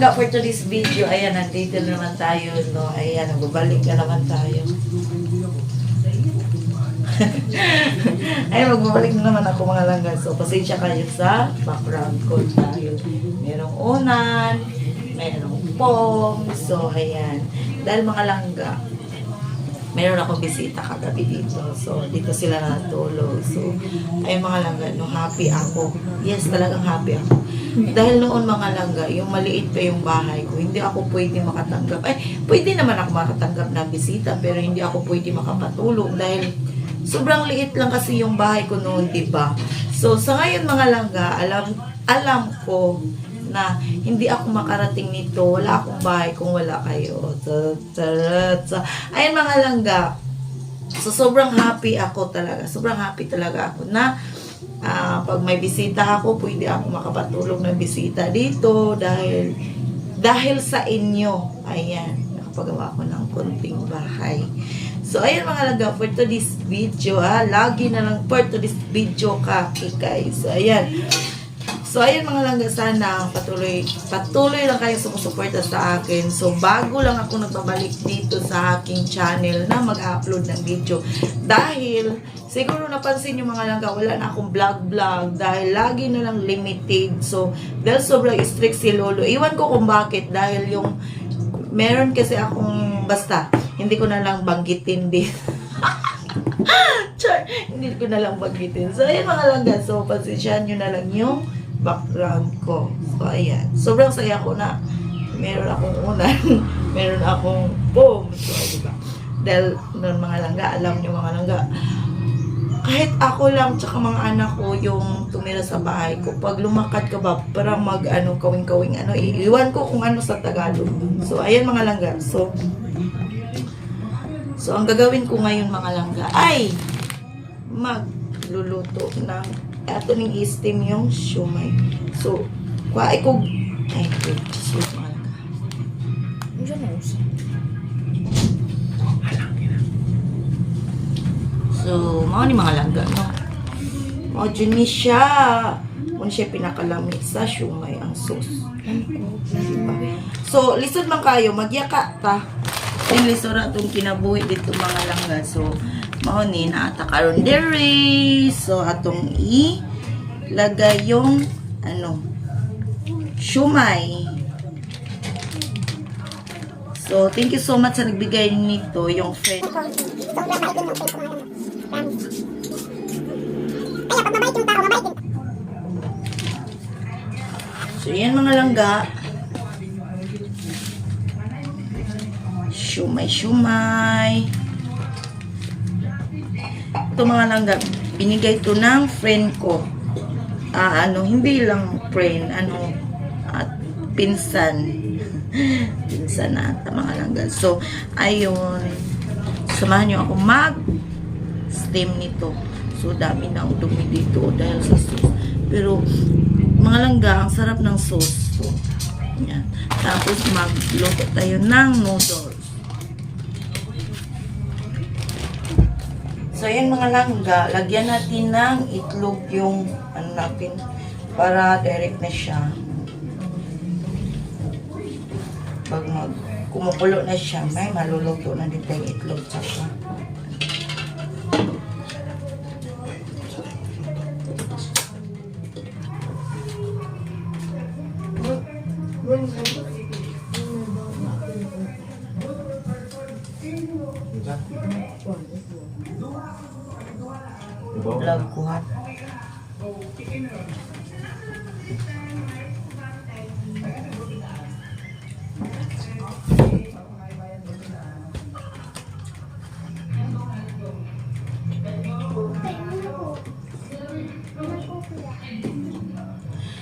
langga for today's video. Ayan, nandito na naman tayo. No? Ayan, nagbabalik na naman tayo. Ay, magbabalik na naman ako mga langga. So, pasensya kayo sa background ko tayo. Merong unan, merong pom. So, ayan. Dahil mga langga, meron akong bisita kagabi dito. So, dito sila natulog. So, ay mga langga, no, happy ako. Yes, talagang happy ako. Dahil noon mga langga, yung maliit pa yung bahay ko, hindi ako pwede makatanggap. Ay, pwede naman ako makatanggap na bisita, pero hindi ako pwede makapatulog dahil sobrang liit lang kasi yung bahay ko noon, di ba? So, sa ngayon mga langga, alam, alam ko na hindi ako makarating nito. Wala akong bahay kung wala kayo. Ayan mga langga. So, sobrang happy ako talaga. Sobrang happy talaga ako na ah, pag may bisita ako, pwede ako makapatulog ng bisita dito dahil dahil sa inyo. Ayan, nakapagawa ko ng konting bahay. So, ayan mga laga, for today's video, ha, lagi na lang for today's video ka, guys. So, ayan. So, ayun mga langga, sana patuloy, patuloy lang kayo sumusuporta sa akin. So, bago lang ako nagbabalik dito sa aking channel na mag-upload ng video. Dahil, siguro napansin nyo mga langga, wala na akong vlog-vlog dahil lagi na lang limited. So, dahil sobrang strict si Lolo. Iwan ko kung bakit dahil yung meron kasi akong basta, hindi ko na lang banggitin din. Char, hindi ko na lang banggitin. So, ayun mga langga. So, pasensyahan nyo na lang yung background ko. So, ayan. Sobrang saya ko na meron akong unan, meron akong boom. So, di ba? Dahil noon mga langga, alam nyo mga langga, kahit ako lang tsaka mga anak ko yung tumira sa bahay ko, pag lumakad ka ba, parang mag ano, kawing-kawing ano, iiwan ko kung ano sa Tagalog. So, ayan mga langga. So, so ang gagawin ko ngayon mga langga ay magluluto ng ato ning steam yung shumay. So, kuha ko ay, wait, just wait mga langga. So, mao ni mga langga, no? Mao dyan ni siya. Kung siya pinakalami sa shumay ang sauce. Diba? So, lisod man kayo, magyaka ta. Yung lisod na itong kinabuhi dito mga langga. So, mao ni na ata karon dere. So, atong i lagay yung ano shumay. So, thank you so much sa nagbigay nito, yung friend. So, yan mga langga. Shumay, shumay. Ito mga langga, binigay to ng friend ko. Ah, ano, hindi lang friend, ano, at pinsan. pinsan na ata mga langga. So, ayun. Samahan nyo ako mag-steam nito. So, dami na ang dumi dito dahil sa sauce. Pero, mga langga, ang sarap ng sauce. So, yan. Tapos, magluto tayo ng noodles. So, yan mga langga, lagyan natin ng itlog yung ano natin para direct na siya. Pag mag kumukulo na siya, may maluluto na dito yung itlog tsaka.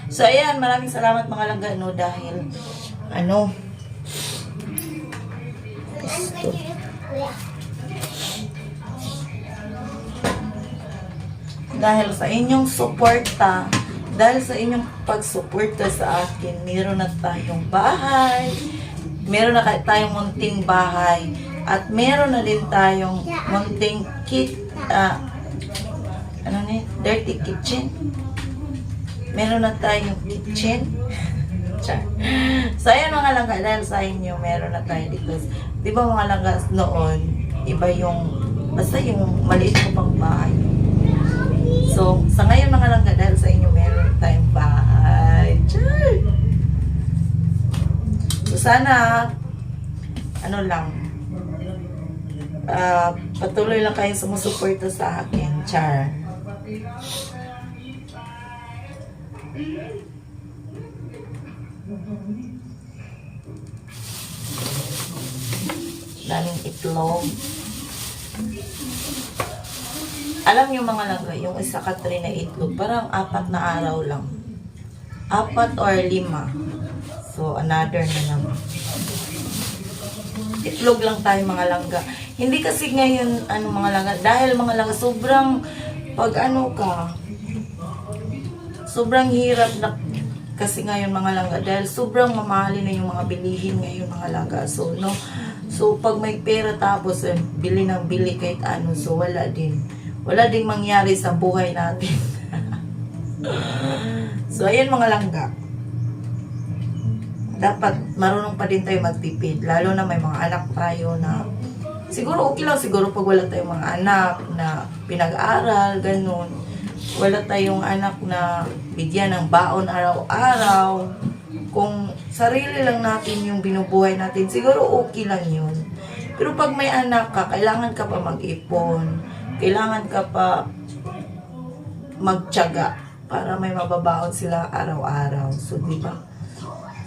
So ayan, maraming salamat mga langga no dahil ano gusto. Dahil sa inyong suporta, dahil sa inyong pagsuporta sa akin, meron na tayong bahay, meron na tayong munting bahay, at meron na din tayong munting kit, ah, ano ni, dirty kitchen. Meron na tayong kitchen. So, ayan mga langga, dahil sa inyo, meron na tayo dito. Di ba mga langga noon, iba yung, basta yung maliit ko pang bahay. So, sa ngayon mga langga, dahil sa inyo, meron tayong bahay. Char! So, sana, ano lang, ah, patuloy lang kayo sumusuporta sa akin, Char. daming itlog. Alam niyo mga langga, yung isa ka tray na itlog, parang apat na araw lang. Apat or lima. So, another na naman. Itlog lang tayo mga langga. Hindi kasi ngayon, ano mga langga, dahil mga langga, sobrang, pag ano ka, sobrang hirap na kasi ngayon mga langga dahil sobrang mamahalin na yung mga bilihin ngayon mga langga so no so pag may pera tapos eh, bili ng bili kahit ano so wala din wala ding mangyari sa buhay natin so ayan mga langga dapat marunong pa din tayo magtipid lalo na may mga anak tayo na siguro okay lang siguro pag wala tayong mga anak na pinag-aral ganun wala tayong anak na bigyan ng baon araw-araw. Kung sarili lang natin yung binubuhay natin, siguro okay lang yun. Pero pag may anak ka, kailangan ka pa mag-ipon. Kailangan ka pa magtyaga para may mababaon sila araw-araw. So, di ba?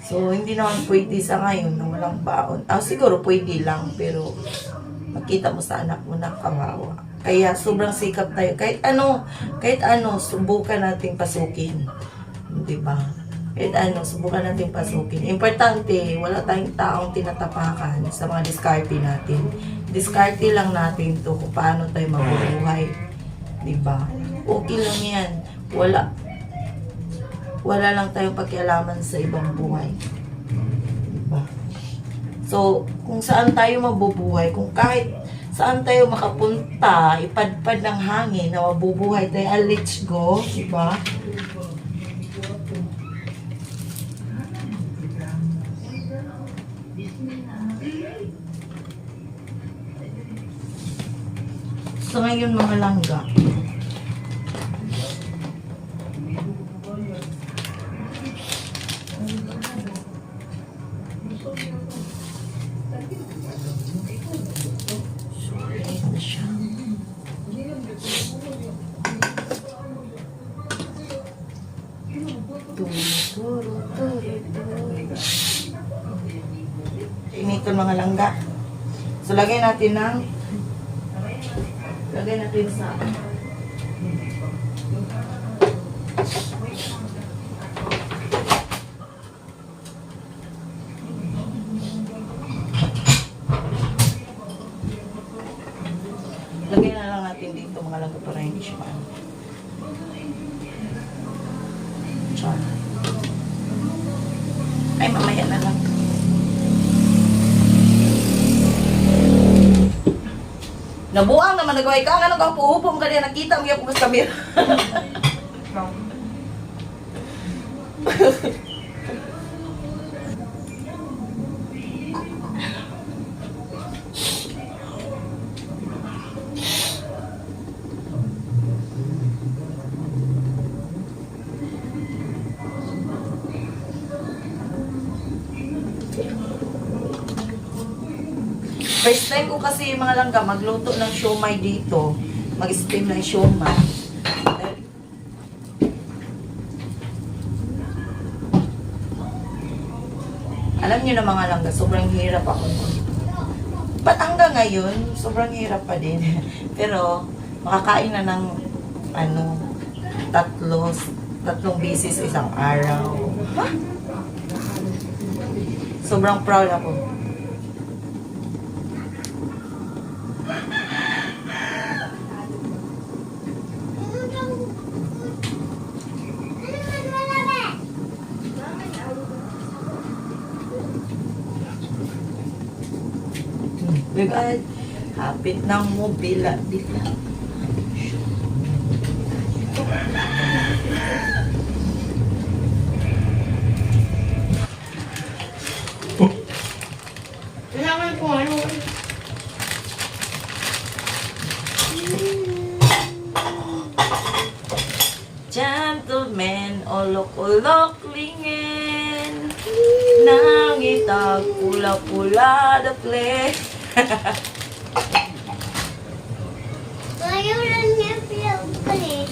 So, hindi naman pwede sa ngayon na walang baon. Ah, siguro pwede lang, pero makita mo sa anak mo na kawawa. Kaya sobrang sikap tayo. Kahit ano, kahit ano, subukan nating pasukin. Di ba? Kahit ano, subukan nating pasukin. Importante, wala tayong taong tinatapakan sa mga diskarte natin. Diskarte lang natin to kung paano tayo mabubuhay. Di ba? Okay lang yan. Wala. Wala lang tayong pakialaman sa ibang buhay. Di ba? So, kung saan tayo mabubuhay, kung kahit saan tayo makapunta, ipadpad ng hangin na mabubuhay tayo, ah, let's go, di ba? So ngayon mga langga. Inito mga langga. So, lagay natin ng lagay natin sa lagay na lang natin mga langga para hindi siya maano. Ay, mamaya na lang. Nabuang naman nagawa ka nga nung kapuhupom ka niya nakita mo yung sa kamera. First time kasi mga langga magluto ng siomay dito. Mag-steam ng siomay. Alam niyo na mga langga, sobrang hirap ako. nun. Hanggang ngayon, sobrang hirap pa din. Pero, makakain na ng, ano, tatlo, tatlong bisis sa isang araw. Ha? Sobrang proud ako. Bigad, hapit ng mo, bila, bila. ko ano. Gentlemen, olok-olok lingin Nang itag pula-pula the Ayaw lang niya pinagpalit.